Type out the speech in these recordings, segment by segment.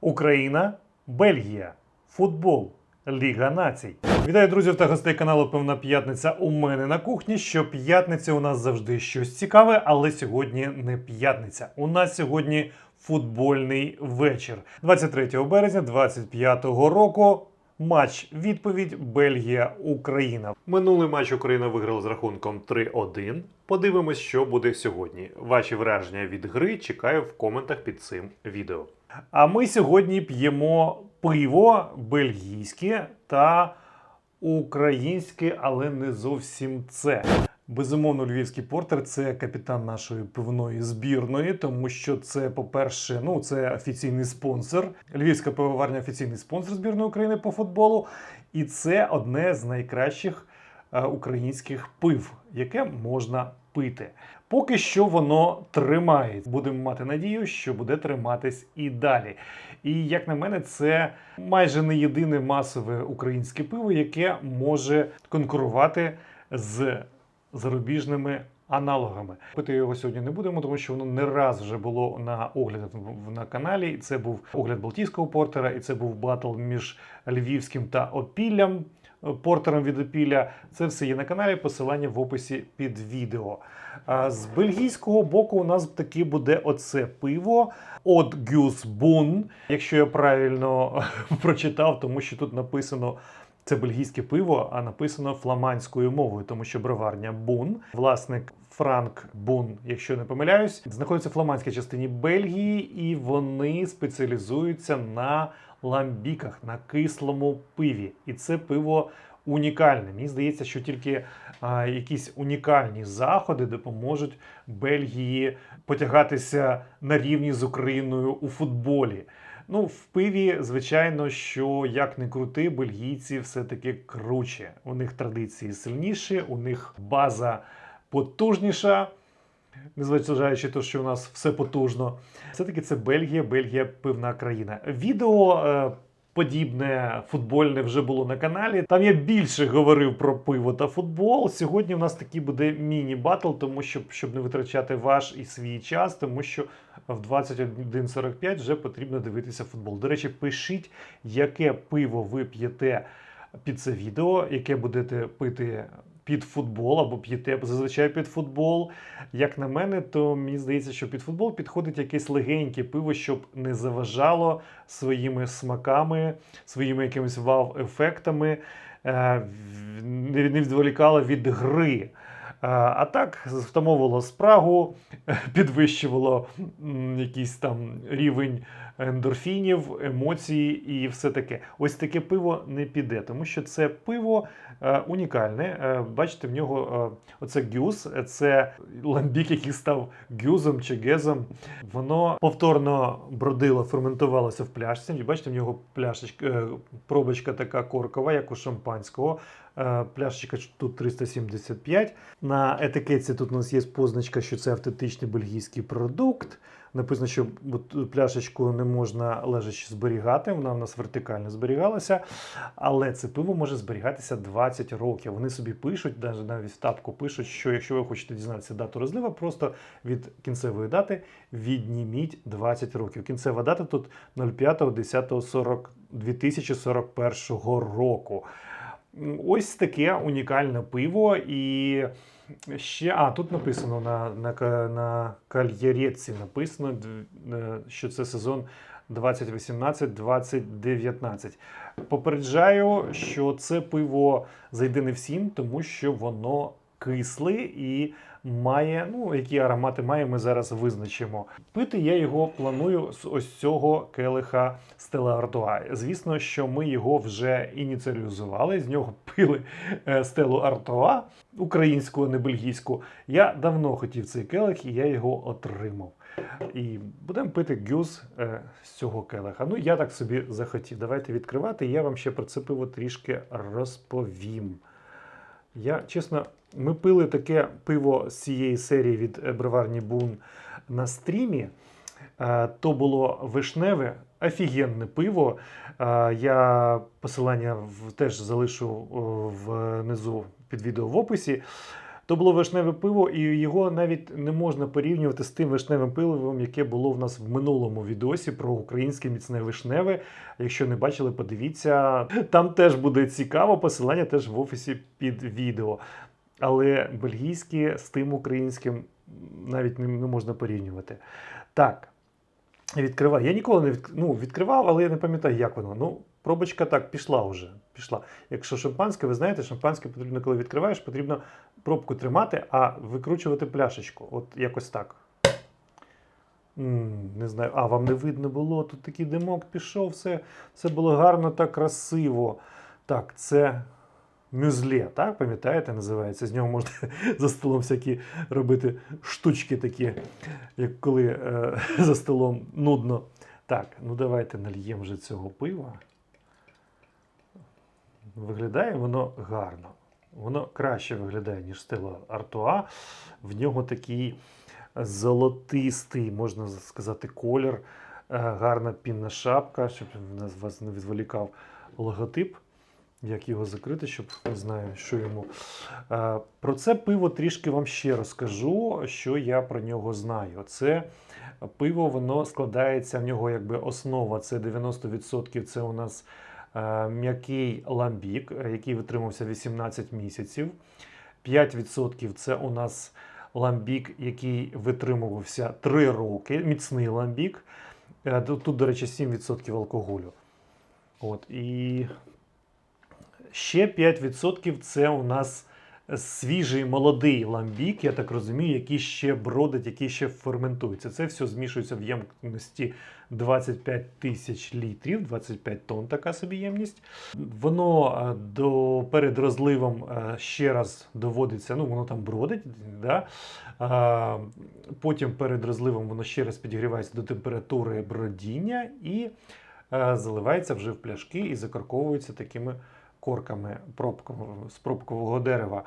Україна, Бельгія, футбол, Ліга націй. Вітаю друзів та гостей каналу Певна П'ятниця у мене на кухні. Щоп'ятниці у нас завжди щось цікаве, але сьогодні не п'ятниця. У нас сьогодні футбольний вечір. 23 березня 25-го року. Матч відповідь Бельгія-Україна. Минулий матч Україна виграла з рахунком 3-1. Подивимось, що буде сьогодні. Ваші враження від гри чекаю в коментах під цим відео. А ми сьогодні п'ємо пиво бельгійське та українське, але не зовсім це. Безумовно, львівський портер це капітан нашої пивної збірної, тому що це, по-перше, ну це офіційний спонсор. Львівська пивоварня офіційний спонсор збірної України по футболу, і це одне з найкращих е, українських пив, яке можна пити. Поки що воно тримає. Будемо мати надію, що буде триматись і далі. І як на мене, це майже не єдине масове українське пиво, яке може конкурувати з зарубіжними аналогами. Пити його сьогодні не будемо, тому що воно не раз вже було на огляд на каналі. Це був огляд Балтійського портера, і це був батл між Львівським та Опіллям. е, Портером від Опілля. Це все є на каналі. Посилання в описі під відео. А з бельгійського боку у нас таки буде оце пиво от Гюс Бун. Якщо я правильно прочитав, тому що тут написано це бельгійське пиво, а написано фламандською мовою, тому що броварня Бун, власник Франк Бун, якщо не помиляюсь, знаходиться в фламандській частині Бельгії, і вони спеціалізуються на ламбіках, на кислому пиві. І це пиво унікальне. Мені здається, що тільки а, якісь унікальні заходи допоможуть Бельгії потягатися на рівні з Україною у футболі. Ну, в пиві, звичайно, що як не крути, бельгійці все-таки круче. У них традиції сильніші, у них база потужніша. Незважаючи те, що у нас все потужно. Все-таки це Бельгія, Бельгія пивна країна. Відео е, подібне футбольне вже було на каналі. Там я більше говорив про пиво та футбол. Сьогодні у нас такий буде міні-батл, тому що щоб не витрачати ваш і свій час, тому що в 21.45 вже потрібно дивитися футбол. До речі, пишіть, яке пиво ви п'єте під це відео, яке будете пити під футбол або п'єте зазвичай під футбол. Як на мене, то мені здається, що під футбол підходить якесь легеньке пиво, щоб не заважало своїми смаками, своїми якимись вау-ефектами, е, не відволікало від гри. Е, А так втамовувало спрагу, підвищувало якийсь там рівень ендорфінів, емоцій і все таке. Ось таке пиво не піде, тому що це пиво унікальне. Е, бачите, в нього е, оце гюз, е, це ламбік, який став гюзом чи гезом. Воно повторно бродило, ферментувалося в пляшці. Бачите, в нього пляшечка, е, пробочка така коркова, як у шампанського. Е, Пляшечка тут 375. На етикетці тут у нас є позначка, що це автентичний бельгійський продукт. Написано, що пляшечку не можна лежачи зберігати, вона в нас вертикально зберігалася. Але це пиво може зберігатися 20 років. Вони собі пишуть, навіть навіть в тапку пишуть, що якщо ви хочете дізнатися дату розлива, просто від кінцевої дати відніміть 20 років. Кінцева дата тут 05.10.2041 року. Ось таке унікальне пиво. І ще, а тут написано на, на, на кальєреці написано, е, що це сезон 2018-2019. Попереджаю, що це пиво зайде не всім, тому що воно кисле і має, ну, які аромати має, ми зараз визначимо. Пити я його планую з ось цього келиха Стела Артуа. Звісно, що ми його вже ініціалізували, з нього пили Стелу Артуа, українську, а не бельгійську. Я давно хотів цей келих, і я його отримав. І будемо пити гюз е, з цього келиха. Ну, я так собі захотів. Давайте відкривати, я вам ще про це пиво трішки розповім. Я чесно, ми пили таке пиво з цієї серії від е, броварні Бун на стрімі. Е, То було вишневе, офігенне пиво. Е, Я посилання теж залишу внизу під відео в описі. То було вишневе пиво, і його навіть не можна порівнювати з тим вишневим пивом, яке було в нас в минулому відосі про українське міцне вишневе. Якщо не бачили, подивіться. Там теж буде цікаво, посилання теж в офісі під відео. Але бельгійське з тим українським навіть не, можна порівнювати. Так, відкриваю. Я ніколи не відк... ну, відкривав, але я не пам'ятаю, як воно. Ну, пробочка так пішла вже. Пішла. Якщо шампанське, ви знаєте, шампанське потрібно, коли відкриваєш, потрібно пробку тримати, а викручувати пляшечку. От якось так. Не знаю, а вам не видно було. Тут такий димок пішов, все, все було гарно та красиво. Так, це мюзле, так, пам'ятаєте, називається. З нього можна за столом всякі робити штучки такі, як коли е, за столом нудно. Так, ну давайте нальємо вже цього пива. Виглядає воно гарно. Воно краще виглядає, ніж стело Артуа. В нього такий золотистий, можна сказати, колір, е, гарна пінна шапка, щоб нас- вас не відволікав логотип. Як його закрити, щоб не знаю, що йому. Е, Про це пиво трішки вам ще розкажу, що я про нього знаю. Це пиво, воно складається в нього якби основа. Це 90% це у нас м'який ламбік, е, який витримався 18 місяців. 5% це у нас ламбік, який витримувався 3 роки, міцний ламбік. Е, тут, до речі, 7% алкоголю. От, і ще 5% це у нас свіжий молодий ламбік, я так розумію, який ще бродить, який ще ферментується. Це все змішується в ємності 25 тисяч літрів, 25 тонн така собі ємність. Воно е, до, перед розливом е, ще раз доводиться, ну воно там бродить. Да? А, Потім перед розливом воно ще раз підігрівається до температури бродіння і е, заливається вже в пляшки і закарковується такими корками пробкового, з пробкового дерева.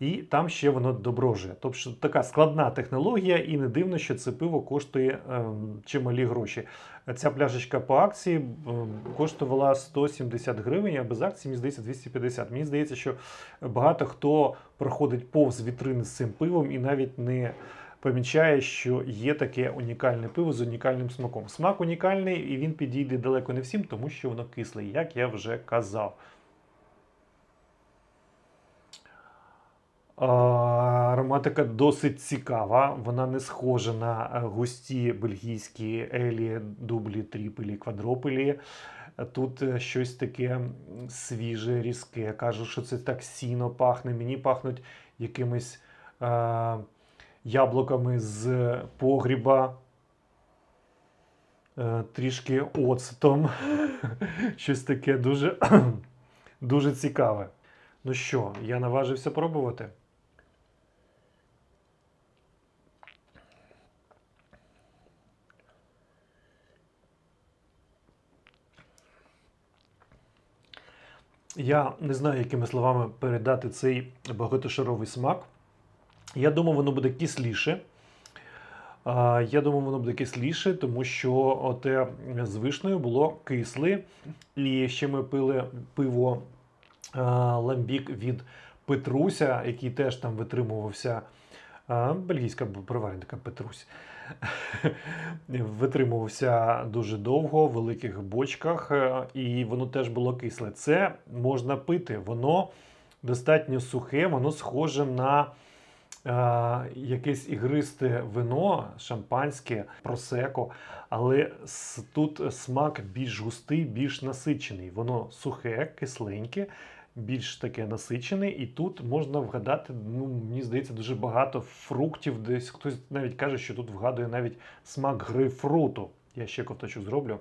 І там ще воно доброжує. Тобто така складна технологія, і не дивно, що це пиво коштує ем, чималі гроші. Ця пляшечка по акції ем, коштувала 170 гривень, а без акції, мені здається, 250. Мені здається, що багато хто проходить повз вітрини з цим пивом і навіть не помічає, що є таке унікальне пиво з унікальним смаком. Смак унікальний, і він підійде далеко не всім, тому що воно кисле, як я вже казав. Ароматика досить цікава. Вона не схожа на е, густі бельгійські елі, дублі, тріпелі, квадропелі. Тут е, щось таке свіже, різке. Кажуть, що це так сіно пахне. Мені пахнуть якимись е, яблуками з погріба. Е, трішки оцтом. Щось таке дуже, дуже цікаве. Ну що, я наважився пробувати. Я не знаю, якими словами передати цей багатошаровий смак. Я думаю, воно буде кисліше. Я думаю, воно буде кисліше, тому що оте з вишнею було кисле. І ще ми пили пиво ламбік від Петруся, який теж там витримувався. Бельгійська броварня така Петрусь. Витримувався дуже довго в великих бочках, е, і воно теж було кисле. Це можна пити, воно достатньо сухе, воно схоже на е, якесь ігристе вино, шампанське, просеко, але тут смак більш густий, більш насичений. Воно сухе, кисленьке, більш таке насичене, і тут можна вгадати, ну, мені здається, дуже багато фруктів. Десь хтось навіть каже, що тут вгадує навіть смак грейпфруту. Я ще ковточок зроблю.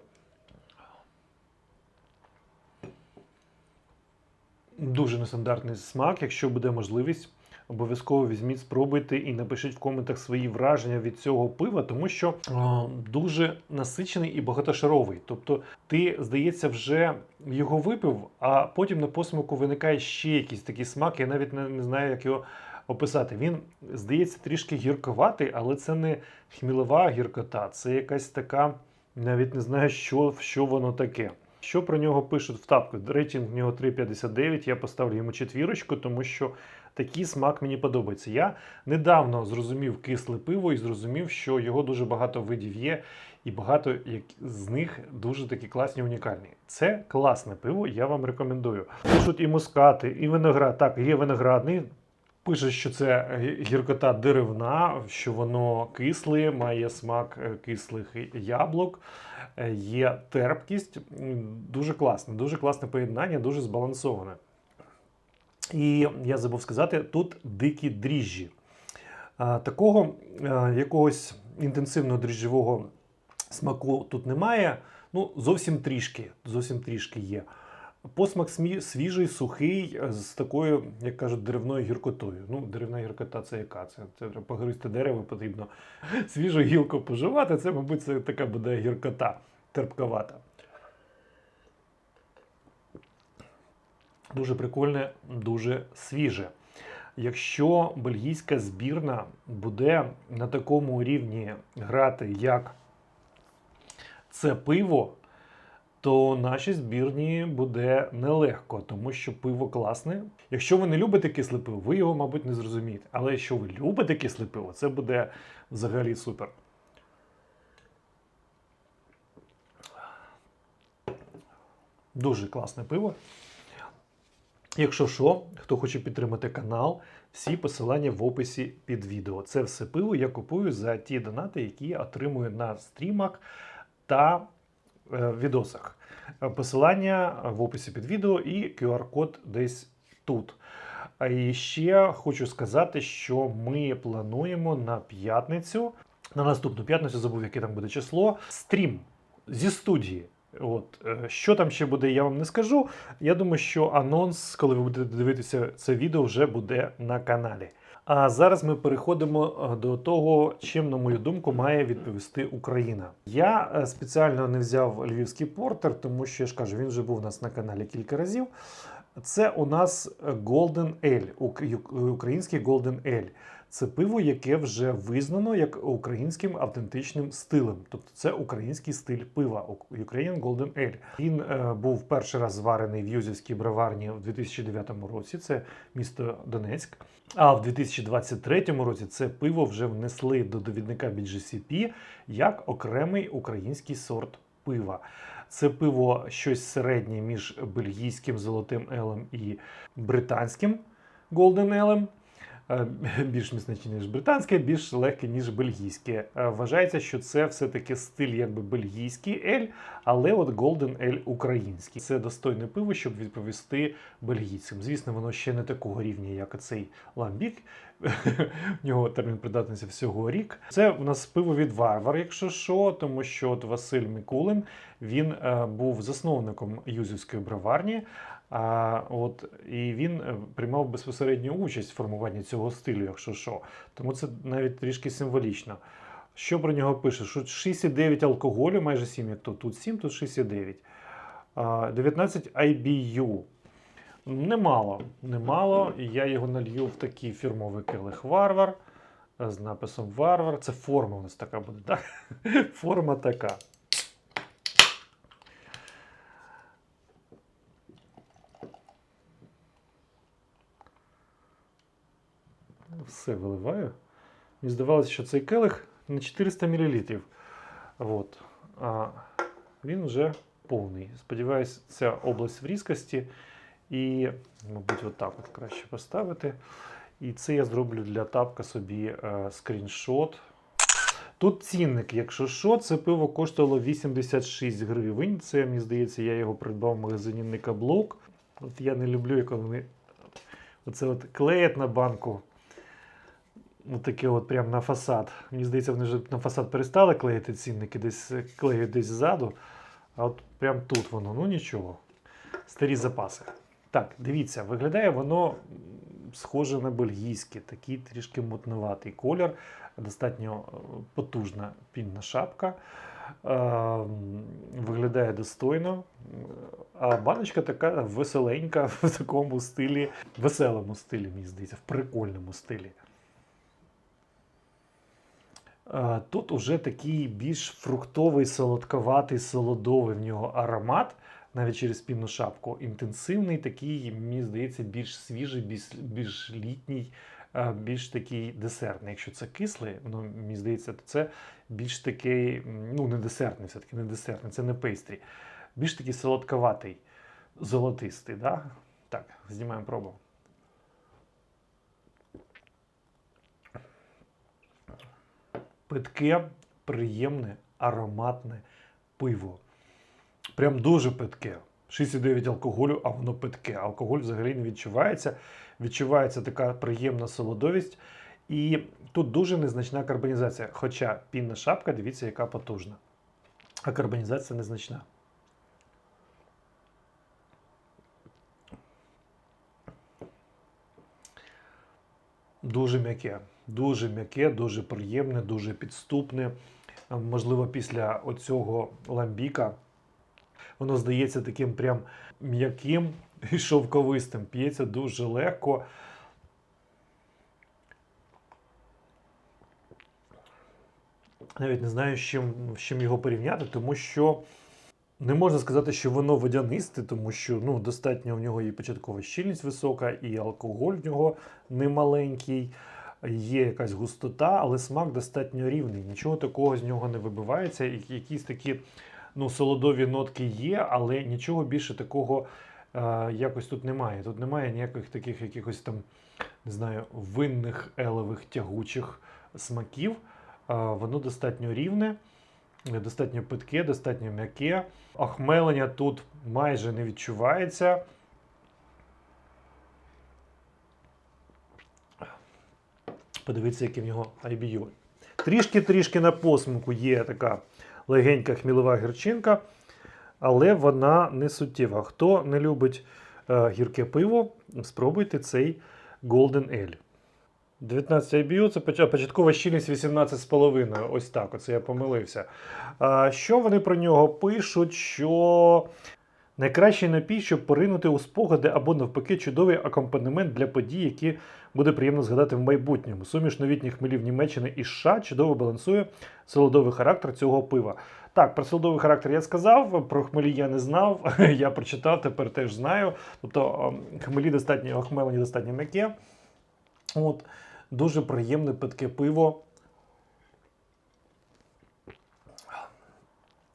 Дуже нестандартний смак. Якщо буде можливість, обов'язково візьміть, спробуйте і напишіть в коментах свої враження від цього пива, тому що о, дуже насичений і багатошаровий. Тобто, ти, здається, вже його випив, а потім на посмаку виникає ще якийсь такий смак. Я навіть не, не знаю, як його описати. Він здається трішки гірковатий, але це не хмілова гіркота, це якась така, навіть не знаю, що, що воно таке. Що про нього пишуть в тапку? Рейтинг в нього 3,59. Я поставлю йому четвірочку, тому що такий смак мені подобається. Я недавно зрозумів кисле пиво і зрозумів, що його дуже багато видів є, і багато з них дуже такі класні, унікальні. Це класне пиво, я вам рекомендую. Пишуть і мускати, і виноград. Так, є виноградний. Пише, що це гіркота деревна, що воно кисле, має смак е, кислих яблук, е, є терпкість. Дуже класне, дуже класне поєднання, дуже збалансоване. І я забув сказати, тут дикі дріжджі. Такого якогось інтенсивного дріжджового смаку тут немає. Ну, зовсім трішки, зовсім трішки є. Посмак свіжий, сухий, е, з такою, як кажуть, деревною гіркотою. Ну, деревна гіркота це яка? Це, це погризти дерево, потрібно свіжу гілку поживати. Це, мабуть, це така буде гіркота, терпковата. Дуже прикольне, дуже свіже. Якщо бельгійська збірна буде на такому рівні грати, як це пиво, то нашій збірні буде нелегко, тому що пиво класне. Якщо ви не любите кисле пиво, ви його, мабуть, не зрозумієте. Але якщо ви любите кисле пиво, це буде взагалі супер. Дуже класне пиво. Якщо що, хто хоче підтримати канал, всі посилання в описі під відео. Це все пиво я купую за ті донати, які отримую на стрімах та е, відосах. Посилання в описі під відео і QR-код десь тут. А ще хочу сказати, що ми плануємо на п'ятницю, на наступну п'ятницю, забув, яке там буде число, стрім зі студії. От е, що там ще буде, я вам не скажу. Я думаю, що анонс, коли ви будете дивитися це відео, вже буде на каналі. А зараз ми переходимо е, до того, чим, на мою думку, має відповісти Україна. Я е, спеціально не взяв львівський портер, тому що я ж кажу, він вже був у нас на каналі кілька разів. Це у нас Golden Ale, український Golden Ale. Це пиво, яке вже визнано як українським автентичним стилем. Тобто це український стиль пива Ukrainian Golden Ale. Він е, був перший раз зварений в Юзівській броварні в 2009 році. Це місто Донецьк. А в 2023 році це пиво вже внесли до довідника BGCP як окремий український сорт пива. Це пиво щось середнє між бельгійським золотим елем і британським Golden Елем. Е, Більш міцне, ніж британське, більш легке, ніж бельгійське. Е, Вважається, що це все-таки стиль якби бельгійський ель, але от Golden Ель український. Це достойне пиво, щоб відповісти бельгійцям. Звісно, воно ще не такого рівня, як цей ламбік. В нього термін придатності всього рік. Це у нас пиво від Варвар, якщо що, тому що от Василь Микулин він е, був засновником Юзівської броварні. А, от, і він е, приймав безпосередню участь в формуванні цього стилю, якщо що. Тому це навіть трішки символічно. Що про нього пише? Що 6,9 алкоголю, майже 7, як тут. Тут 7, тут 6,9. 19 IBU. Немало. Немало. Я його налью в такий фірмовий келих Варвар з написом Варвар. Це форма у нас така буде, так? Форма така. Все виливаю. Мені здавалося, що цей келих на 400 мл. От. А він вже повний. Сподіваюсь, ця область в різкості. І, мабуть, отак от краще поставити. І це я зроблю для тапка собі е, скріншот. Тут цінник, якщо що, це пиво коштувало 86 гривень. Це, мені здається, я його придбав в магазині Никаблок. От я не люблю, як вони оце от клеять на банку. Отаке от прямо на фасад. Мені здається, вони вже на фасад перестали клеїти цінники, десь е, клеють десь ззаду. А от прям тут воно, ну нічого. Старі запаси. Так, дивіться, виглядає воно схоже на бельгійське, такий трішки мутнуватий колір, достатньо е, потужна пінна шапка. Е, Виглядає достойно. А баночка така веселенька в такому стилі, веселому стилі, мені здається, в прикольному стилі. Е, Тут уже такий більш фруктовий, солодковатий, солодовий в нього аромат. навіть через пінну шапку. Інтенсивний, такий, мені здається, більш свіжий, більш, більш літній, е, більш такий десертний. Якщо це кислий, ну, мені здається, то це більш такий, ну, не десертний, все-таки не десертний, це не пейстрі. Більш такий солодковатий, золотистий. Да? Так, знімаємо пробу. Питке, приємне, ароматне пиво. Прям дуже питке. 6,9 алкоголю, а воно питке. Алкоголь взагалі не відчувається. Відчувається така приємна солодовість. І тут дуже незначна карбонізація. Хоча пінна шапка, дивіться, яка потужна. А карбонізація незначна. Дуже м'яке, дуже м'яке, дуже приємне, дуже підступне. Можливо, після оцього ламбіка воно здається таким прям м'яким і шовковистим. П'ється дуже легко. Навіть не знаю, з чим, з чим його порівняти, тому що не можна сказати, що воно водянисте, тому що ну, достатньо в нього і початкова щільність висока, і алкоголь в нього немаленький, є якась густота, але смак достатньо рівний. Нічого такого з нього не вибивається. Якісь такі ну, солодові нотки є, але нічого більше такого е, якось тут немає. Тут немає ніяких таких якихось там, не знаю, винних, елевих, тягучих смаків. Е, воно достатньо рівне. Достатньо питке, достатньо м'яке. Охмелення тут майже не відчувається. Подивіться, який в нього IBU. Трішки-трішки на посмаку є така легенька хмілова гірчинка, але вона не суттєва. Хто не любить е, гірке пиво, спробуйте цей Golden Ale. 19 IBU це поча- початкова щільність 18,5. Ось так, оце я помилився. Що вони про нього пишуть? Що найкращий напій, щоб поринути у спогади або навпаки чудовий акомпанемент для подій, які буде приємно згадати в майбутньому. Суміш новітніх хмелів Німеччини і США чудово балансує солодовий характер цього пива. Так, про солодовий характер я сказав, про хмелі я не знав. Я прочитав, тепер теж знаю. Тобто ем, хмелі достатньо охмелені, достатньо м'яке. От, дуже приємне питке пиво.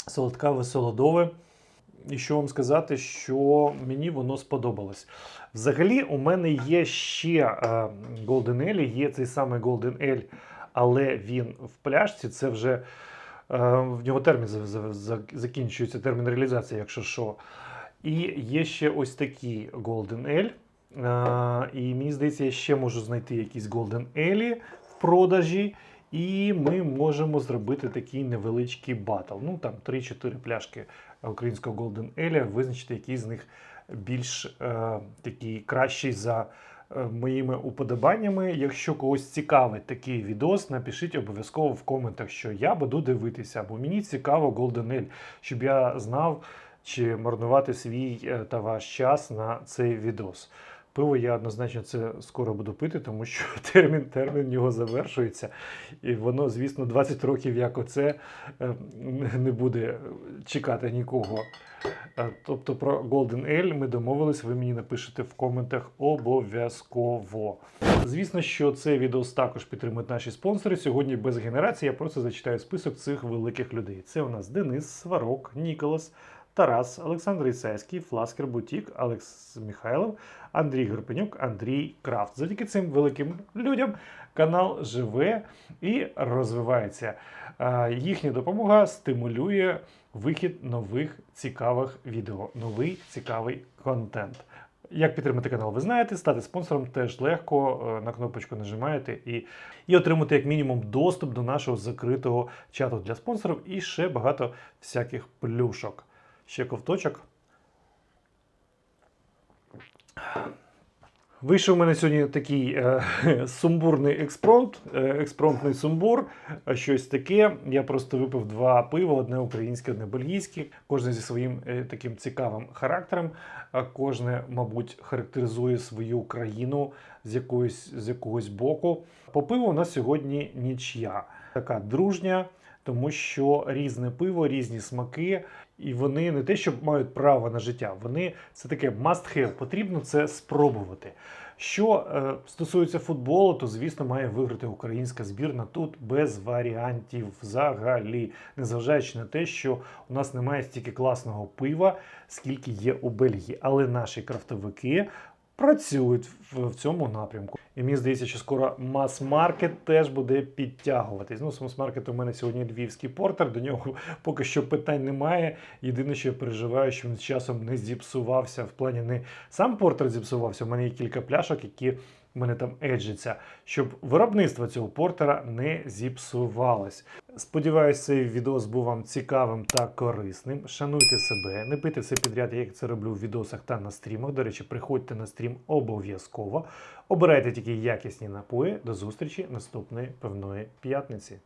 Солодкаве, солодове. І що вам сказати, що мені воно сподобалось. Взагалі, у мене є ще е, Golden Ale, є цей самий Golden Ale, але він в пляшці. Це вже е, в нього термін за- за- за- закінчується, термін реалізації, якщо що. І є ще ось такий Golden Ale. І мені здається, я ще можу знайти якісь Golden Ale в продажі. І ми можемо зробити такий невеличкий батл. Ну там 3-4 пляшки українського Golden Ale, визначити, який з них більш е, такий кращий за е, моїми уподобаннями. Якщо когось цікавить такий відос, напишіть обов'язково в коментах, що я буду дивитися, бо мені цікаво Golden Ale, щоб я знав, чи марнувати свій е, та ваш час на цей відос. Пиво я однозначно це скоро буду пити, тому що термін термін його завершується. І воно, звісно, 20 років як оце е, не буде чекати нікого. Е, Тобто про Golden Ale ми домовились, ви мені напишете в коментах обов'язково. Звісно, що цей відос також підтримують наші спонсори. Сьогодні без генерації я просто зачитаю список цих великих людей. Це у нас Денис, Сварок, Ніколас. Тарас, Олександр Ісайський, Фласкер Бутік, Алекс Михайлов, Андрій Горпенюк, Андрій Крафт. Завдяки цим великим людям канал живе і розвивається. Їхня допомога стимулює вихід нових цікавих відео, новий цікавий контент. Як підтримати канал, ви знаєте, стати спонсором теж легко. Е, На кнопочку нажимаєте і, і отримати як мінімум доступ до нашого закритого чату для спонсорів і ще багато всяких плюшок. Ще ковточок. Вийшов у мене сьогодні такий е, сумбурний експромт, е, експромтний сумбур, е, щось таке. Я просто випив два пива, одне українське, одне бельгійське, кожне зі своїм е, таким цікавим характером. Кожне, мабуть, характеризує свою країну з, якоїсь, з якогось боку. По пиву у нас сьогодні нічия. Така дружня, тому що різне пиво, різні смаки. І вони не те, що мають право на життя, вони це таке must have, потрібно це спробувати. Що е, стосується футболу, то звісно має виграти українська збірна тут без варіантів взагалі, незважаючи на те, що у нас немає стільки класного пива, скільки є у Бельгії. Але наші крафтовики працюють в, в цьому напрямку. І мені здається, що скоро мас-маркет теж буде підтягуватись. Ну, з мас-маркету у мене сьогодні львівський портер, до нього поки що питань немає. Єдине, що я переживаю, що він з часом не зіпсувався. В плані не сам портер зіпсувався. У мене є кілька пляшок, які в мене там еджаться, щоб виробництво цього портера не зіпсувалось. Сподіваюсь, цей відос був вам цікавим та корисним. Шануйте себе, не пийте все підряд, як це роблю в відосах та на стрімах. До речі, приходьте на стрім обов'язково. Обирайте тільки якісні напої. До зустрічі наступної певної п'ятниці.